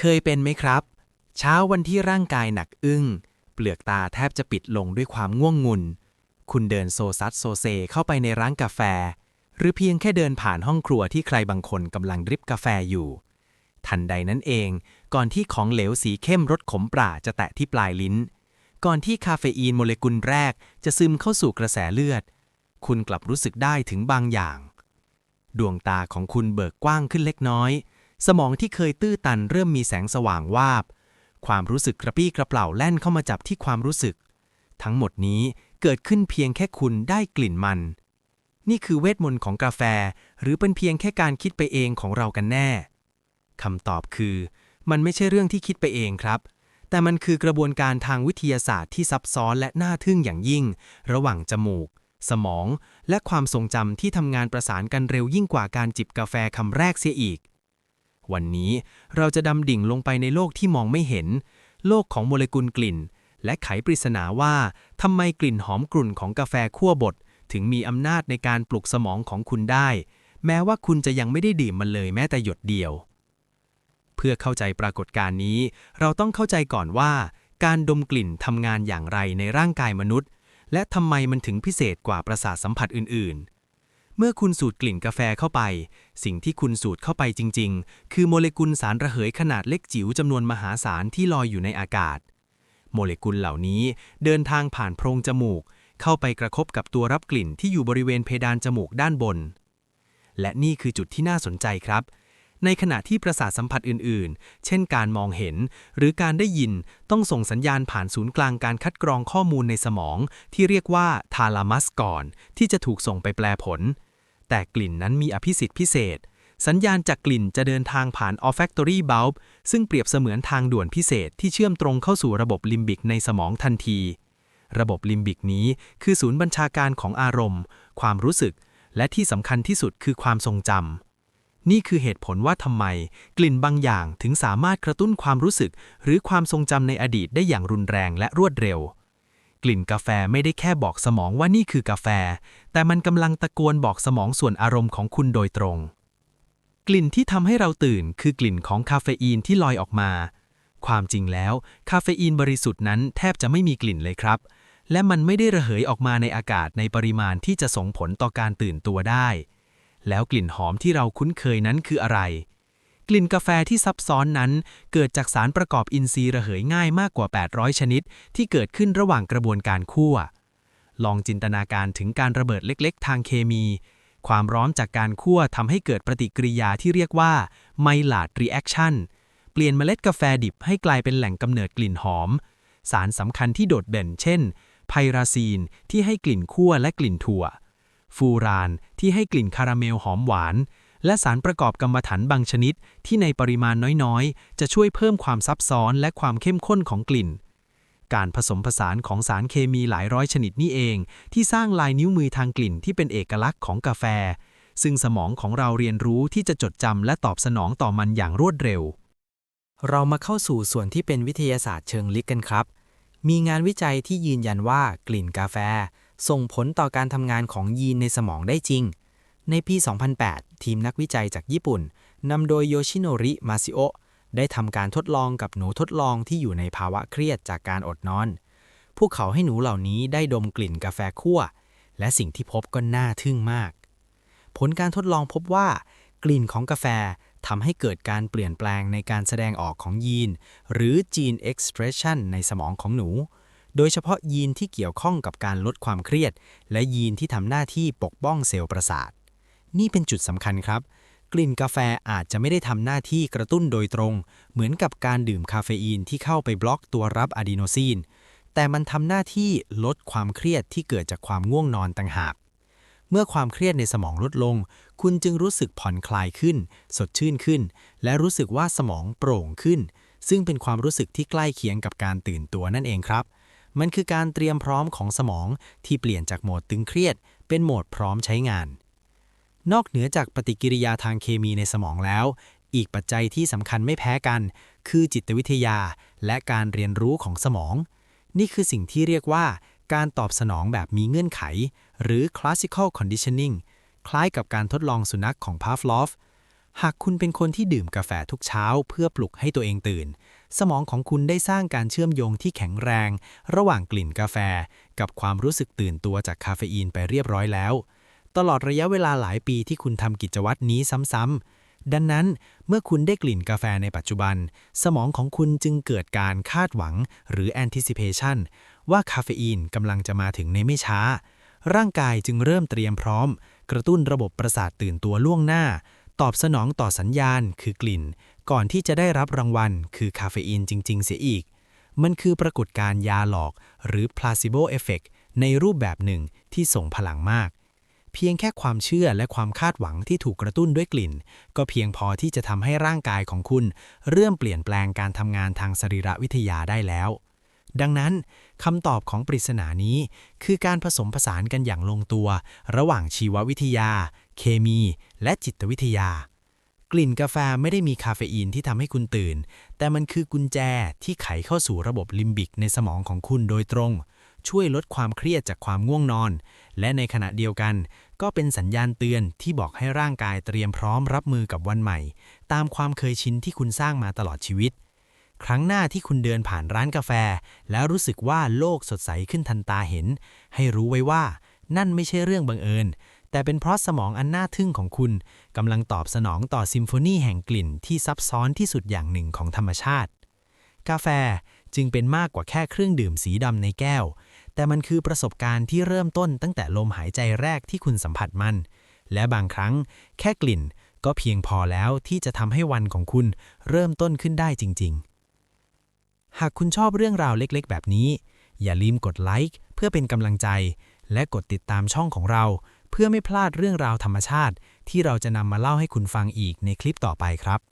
เคยเป็นไหมครับ เช้าวันที่ร่างกายหนักอึ้ง เปลือกตาแทบจะปิดลงด้วยความง่วงงุน คุณเดินโซซัดโซเซเข้าไปในร้านกาแฟ หรือเพียงแค่เดินผ่านห้องครัวที่ใครบางคนกำลังดริบกาแฟอยู่ ทันใดนั้นเอง ก่อนที่ของเหลวสีเข้มรสขมปราจะแตะที่ปลายลิ้น ก่อนที่คาเฟอีนโมเลกุลแรกจะซึมเข้าสู่กระแสเลือด คุณกลับรู้สึกได้ถึงบางอย่าง ดวงตาของคุณเบิกกว้างขึ้นเล็กน้อย สมองที่เคยตื้อตันเริ่มมีแสงสว่างวาบ ความรู้สึกกระปี้กระเปล่าแล่นเข้ามาจับที่ความรู้สึก ทั้งหมดนี้เกิดขึ้นเพียงแค่คุณได้กลิ่นมัน นี่คือเวทมนต์ของกาแฟ หรือเป็นเพียงแค่การคิดไปเองของเรากันแน่คำตอบคือ มันไม่ใช่เรื่องที่คิดไปเองครับ แต่มันคือกระบวนการทางวิทยาศาสตร์ที่ซับซ้อนและน่าทึ่งอย่างยิ่ง ระหว่างจมูก สมอง และความทรงจำที่ทำงานประสานกันเร็วยิ่งกว่าการจิบกาแฟคำแรกเสียอีก วันนี้เราจะดำดิ่งลงไปในโลกที่มองไม่เห็น โลกของโมเลกุลกลิ่น และไขปริศนาว่าทำไมกลิ่นหอมกลุ่นของกาแฟคั่วบดถึงมีอำนาจในการปลุกสมองของคุณได้ แม้ว่าคุณจะยังไม่ได้ดื่มมันเลยแม้แต่หยดเดียว เพื่อเข้าใจปรากฏการณ์นี้ เราต้องเข้าใจก่อนว่า การดมกลิ่นทำงานอย่างไรในร่างกายมนุษย์ และทำไมมันถึงพิเศษกว่าประสาทสัมผัสอื่นๆ เมื่อคุณสูดกลิ่นกาแฟเข้าไป สิ่งที่คุณสูดเข้าไปจริง ๆ คือโมเลกุลสารระเหยขนาดเล็กจิ๋วจำนวนมหาศาลที่ลอยอยู่ในอากาศ โมเลกุลเหล่านี้เดินทางผ่านโพรงจมูก เข้าไปกระทบกับตัวรับกลิ่นที่อยู่บริเวณเพดานจมูกด้านบน และนี่คือจุดที่น่าสนใจครับ ในขณะที่ประสาทสัมผัสอื่น ๆ เช่นการมองเห็น หรือการได้ยินต้องส่งสัญญาณผ่านศูนย์กลางการคัดกรองข้อมูลในสมอง ที่เรียกว่าทาลามัสก่อน ที่จะถูกส่งไปแปลผล แต่กลิ่นนั้นมีอภิสิทธิ์พิเศษ สัญญาณจากกลิ่นจะเดินทางผ่าน olfactory bulb ซึ่งเปรียบเสมือนทางด่วนพิเศษที่เชื่อมตรงเข้าสู่ระบบลิมบิกในสมองทันที ระบบลิมบิกนี้คือศูนย์บัญชาการของอารมณ์ ความรู้สึกและที่สำคัญที่สุดคือความทรงจำ นี่คือเหตุผลว่าทำไม กลิ่นบางอย่างถึงสามารถกระตุ้นความรู้สึก หรือความทรงจำในอดีตได้อย่างรุนแรงและรวดเร็ว กลิ่นกาแฟไม่ได้แค่บอกสมองว่านี่คือกาแฟ แต่มันกำลังตะโกนบอกสมองส่วนอารมณ์ของคุณโดยตรง กลิ่นที่ทำให้เราตื่น คือกลิ่นของคาเฟอีนที่ลอยออกมา ความจริงแล้ว คาเฟอีนบริสุทธิ์นั้นแทบจะไม่มีกลิ่นเลยครับ และมันไม่ได้ระเหยออกมาในอากาศในปริมาณที่จะส่งผลต่อการตื่นตัวได้ แล้วกลิ่นหอมที่เราคุ้นเคยนั้นคืออะไร กลิ่นกาแฟที่ซับซ้อนนั้น เกิดจากสารประกอบอินทรีย์ระเหยง่ายมากกว่า 800 ชนิด ที่เกิดขึ้นระหว่างกระบวนการคั่ว ลองจินตนาการถึงการระเบิดเล็ก ๆ ทางเคมี ความร้อนจากการคั่วทำให้เกิดปฏิกิริยาที่เรียกว่าไมลาดรีแอคชั่นเปลี่ยนเมล็ดกาแฟดิบให้กลายเป็นแหล่งกำเนิดกลิ่นหอม สารสำคัญที่โดดเด่นเช่นไพราซีนที่ให้กลิ่นคั่วและกลิ่นถั่ว ฟูรานที่ให้กลิ่นคาราเมลหอมหวาน และสารประกอบกรรมฐานบางชนิดที่ในปริมาณน้อยๆ จะช่วยเพิ่มความซับซ้อนและความเข้มข้นของกลิ่น การผสมผสานของสารเคมีหลายร้อยชนิดนี่เอง ที่สร้างลายนิ้วมือทางกลิ่นที่เป็นเอกลักษณ์ของกาแฟ ซึ่งสมองของเราเรียนรู้ที่จะจดจำและตอบสนองต่อมันอย่างรวดเร็ว เรามาเข้าสู่ส่วนที่เป็นวิทยาศาสตร์เชิงลึกกันครับ มีงานวิจัยที่ยืนยันว่ากลิ่นกาแฟ ส่งผลต่อการทำงานของยีนในสมองได้จริง ในปี 2008 ทีมนักวิจัยจากญี่ปุ่นนำโดยโยชิโนริ มาซิโอได้ทำการทดลองกับหนูทดลองที่อยู่ในภาวะเครียดจากการอดนอน พวกเขาให้หนูเหล่านี้ได้ดมกลิ่นกาแฟคั่ว และสิ่งที่พบก็น่าทึ่งมาก ผลการทดลองพบว่า กลิ่นของกาแฟทำให้เกิดการเปลี่ยนแปลงในการแสดงออกของยีน หรือ gene expression ในสมองของหนู โดยเฉพาะยีนที่เกี่ยวข้องกับการลดความเครียด และยีนที่ทำหน้าที่ปกป้องเซลล์ประสาท นี่เป็นจุดสำคัญครับ กลิ่นกาแฟอาจจะไม่ได้ทำหน้าที่กระตุ้นโดยตรง เหมือนกับการดื่มคาเฟอีนที่เข้าไปบล็อกตัวรับอะดีโนซีน แต่มันทำหน้าที่ลดความเครียดที่เกิดจากความง่วงนอนต่างหากเมื่อความเครียดในสมองลดลง คุณจึงรู้สึกผ่อนคลายขึ้น สดชื่นขึ้น และรู้สึกว่าสมองโปร่งขึ้น ซึ่งเป็นความรู้สึกที่ใกล้เคียงกับการตื่นตัวนั่นเองครับ มันคือการเตรียมพร้อมของสมองที่เปลี่ยนจากโหมดตึงเครียด เป็นโหมดพร้อมใช้งาน นอกเหนือจากปฏิกิริยาทางเคมีในสมองแล้ว อีกปัจจัยที่สำคัญไม่แพ้กัน คือจิตวิทยาและการเรียนรู้ของสมอง นี่คือสิ่งที่เรียกว่า การตอบสนองแบบมีเงื่อนไข หรือ classical conditioning คล้ายกับการทดลองสุนัขของพาฟลอฟหากคุณเป็นคนที่ดื่มกาแฟทุกเช้า เพื่อปลุกให้ตัวเองตื่น สมองของคุณได้สร้างการเชื่อมโยงที่แข็งแรง ระหว่างกลิ่นกาแฟ กับความรู้สึกตื่นตัวจากคาเฟอีนไปเรียบร้อยแล้ว ตลอดระยะเวลาหลายปีที่คุณทำกิจวัตรนี้ซ้ำๆ ดังนั้นเมื่อคุณได้กลิ่นกาแฟในปัจจุบัน สมองของคุณจึงเกิดการคาดหวังหรือ anticipation ว่าคาเฟอีนกำลังจะมาถึงในไม่ช้า ร่างกายจึงเริ่มเตรียมพร้อม กระตุ้นระบบประสาทตื่นตัวล่วงหน้า ตอบสนองต่อสัญญาณคือกลิ่น ก่อนที่จะได้รับรางวัล คือคาเฟอีนจริง ๆ เสียอีก มันคือปรากฏการ์ยาหลอก หรือ placebo effect ในรูปแบบหนึ่งที่ส่งพลังมาก เพียงแค่ความเชื่อและความคาดหวังที่ถูกกระตุ้นด้วยกลิ่น ก็เพียงพอที่จะทำให้ร่างกายของคุณ เริ่มเปลี่ยนแปลงการทำงานทางสรีรวิทยาได้แล้ว ดังนั้นคำตอบของปริศนานี้ คือการผสมผสานกันอย่างลงตัว ระหว่างชีววิทยา เคมี และจิตวิทยา กลิ่นกาแฟไม่ได้มีคาเฟอีนที่ทำให้คุณตื่น แต่มันคือกุญแจที่ไขเข้าสู่ระบบลิมบิกในสมองของคุณโดยตรง ช่วยลดความเครียดจากความง่วงนอน และในขณะเดียวกัน ก็เป็นสัญญาณเตือนที่บอกให้ร่างกายเตรียมพร้อมรับมือกับวันใหม่ ตามความเคยชินที่คุณสร้างมาตลอดชีวิต ครั้งหน้าที่คุณเดินผ่านร้านกาแฟ แล้วรู้สึกว่าโลกสดใสขึ้นทันตาเห็น ให้รู้ไว้ว่า นั่นไม่ใช่เรื่องบังเอิญ แต่เป็นเพราะสมองอันน่าทึ่งของคุณกำลังตอบสนองต่อซิมโฟนีแห่งกลิ่นที่ซับซ้อนที่สุดอย่างหนึ่งของธรรมชาติ กาแฟจึงเป็นมากกว่าแค่เครื่องดื่มสีดำในแก้ว แต่มันคือประสบการณ์ที่เริ่มต้นตั้งแต่ลมหายใจแรกที่คุณสัมผัสมัน และบางครั้งแค่กลิ่นก็เพียงพอแล้วที่จะทำให้วันของคุณเริ่มต้นขึ้นได้จริง ๆ หากคุณชอบเรื่องราวเล็กๆ แบบนี้ อย่าลืมกดไลค์เพื่อเป็นกำลังใจ และกดติดตามช่องของเรา เพื่อไม่พลาดเรื่องราวธรรมชาติ ที่เราจะนำมาเล่าให้คุณฟังอีกในคลิปต่อไปครับ